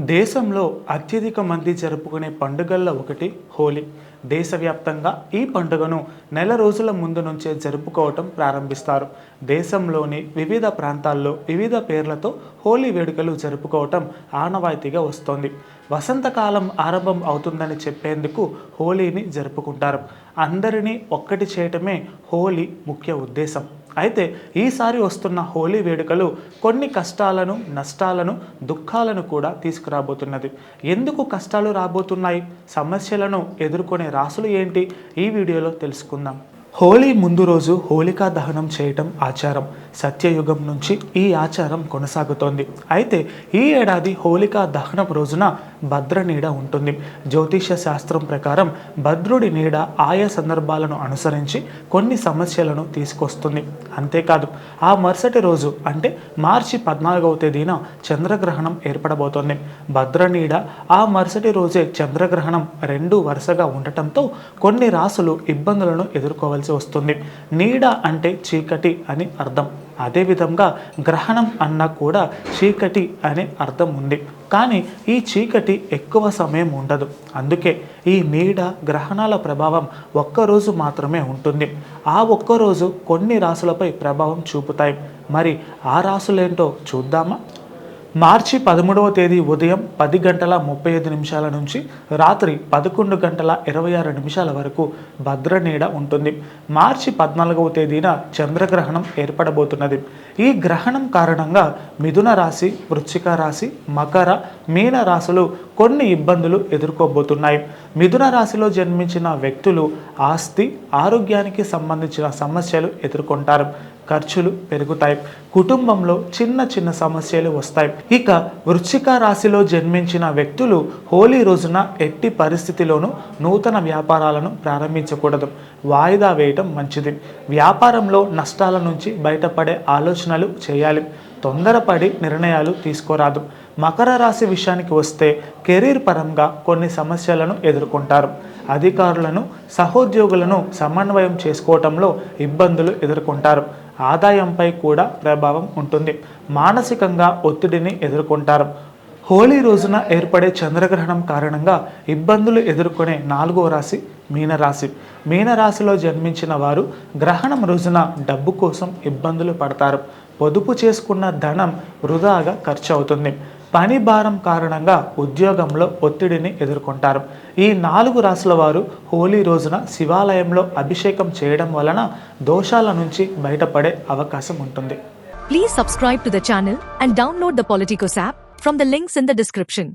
దేశంలో అత్యధిక మంది జరుపుకునే పండుగల్లో ఒకటి హోలీ. దేశవ్యాప్తంగా ఈ పండుగను నెల రోజుల ముందు నుంచే జరుపుకోవటం ప్రారంభిస్తారు. దేశంలోని వివిధ ప్రాంతాల్లో వివిధ పేర్లతో హోలీ వేడుకలు జరుపుకోవటం ఆనవాయితీగా వస్తోంది. వసంతకాలం ఆరంభం అవుతుందని చెప్పేందుకు హోలీని జరుపుకుంటారు. అందరినీ ఒక్కటి చేయటమే హోలీ ముఖ్య ఉద్దేశం. అయితే ఈసారి వస్తున్న హోలీ వేడుకలు కొన్ని కష్టాలను నష్టాలను దుఃఖాలను కూడా తీసుకురాబోతున్నది. ఎందుకు కష్టాలు రాబోతున్నాయి? సమస్యలను ఎదుర్కొనే రాసులు ఏంటి? ఈ వీడియోలో తెలుసుకుందాం. హోలీ ముందు రోజు హోలికా దహనం చేయటం ఆచారం. సత్యయుగం నుంచి ఈ ఆచారం కొనసాగుతోంది. అయితే ఈ ఏడాది హోలికా దహనం రోజున భద్ర నీడ ఉంటుంది. జ్యోతిష శాస్త్రం ప్రకారం భద్రుడి నీడ ఆయా సందర్భాలను అనుసరించి కొన్ని సమస్యలను తీసుకొస్తుంది. అంతేకాదు ఆ మరుసటి రోజు అంటే మార్చి పద్నాలుగవ తేదీన చంద్రగ్రహణం ఏర్పడబోతోంది. భద్ర నీడ ఆ మరుసటి రోజే చంద్రగ్రహణం రెండు వరుసగా ఉండటంతో కొన్ని రాసులు ఇబ్బందులను ఎదుర్కోవాల్సి వస్తుంది. నీడ అంటే చీకటి అని అర్థం. అదేవిధంగా గ్రహణం అన్న కూడా చీకటి అనే అర్థం ఉంది. కానీ ఈ చీకటి ఎక్కువ సమయం ఉండదు. అందుకే ఈ నీడ గ్రహణాల ప్రభావం ఒక్కరోజు మాత్రమే ఉంటుంది. ఆ ఒక్కరోజు కొన్ని రాసులపై ప్రభావం చూపుతాయి. మరి ఆ రాసులేంటో చూద్దామా? మార్చి పదమూడవ తేదీ ఉదయం పది గంటల ముప్పై ఐదు నిమిషాల నుంచి రాత్రి పదకొండు గంటల ఇరవై ఆరు నిమిషాల వరకు భద్ర నీడ ఉంటుంది. మార్చి పద్నాలుగవ తేదీన చంద్రగ్రహణం ఏర్పడబోతున్నది. ఈ గ్రహణం కారణంగా మిథున రాశి వృశ్చిక రాశి మకర మీన రాశులు కొన్ని ఇబ్బందులు ఎదుర్కోబోతున్నాయి. మిథున రాశిలో జన్మించిన వ్యక్తులు ఆస్తి ఆరోగ్యానికి సంబంధించిన సమస్యలు ఎదుర్కొంటారు. ఖర్చులు పెరుగుతాయి. కుటుంబంలో చిన్న చిన్న సమస్యలు వస్తాయి. ఇక వృశ్చిక రాశిలో జన్మించిన వ్యక్తులు హోలీ రోజున ఎట్టి పరిస్థితిలోనూ నూతన వ్యాపారాలను ప్రారంభించకూడదు. వాయిదా వేయటం మంచిది. వ్యాపారంలో నష్టాల నుంచి బయటపడే ఆలోచనలు చేయాలి. తొందరపడి నిర్ణయాలు తీసుకోరాదు. మకర రాశి విషయానికి వస్తే కెరీర్ పరంగా కొన్ని సమస్యలను ఎదుర్కొంటారు. అధికారులను సహోద్యోగులను సమన్వయం చేసుకోవటంలో ఇబ్బందులు ఎదుర్కొంటారు. ఆదాయంపై కూడా ప్రభావం ఉంటుంది. మానసికంగా ఒత్తిడిని ఎదుర్కొంటారు. హోలీ రోజున ఏర్పడే చంద్రగ్రహణం కారణంగా ఇబ్బందులు ఎదుర్కొనే నాలుగో రాశి మీనరాశి. మీనరాశిలో జన్మించిన వారు గ్రహణం రోజున డబ్బు కోసం ఇబ్బందులు పడతారు. పొదుపు చేసుకున్న ధనం వృధాగా ఖర్చు అవుతుంది పని భారం కారణంగా ఉద్యోగంలో ఒత్తిడిని ఎదుర్కొంటారు. ఈ నాలుగు రాసుల వారు హోలీ రోజున శివాలయంలో అభిషేకం చేయడం వలన దోషాల నుంచి బయటపడే అవకాశం ఉంటుంది. Please subscribe to the channel and download the Politicos app from the links in the description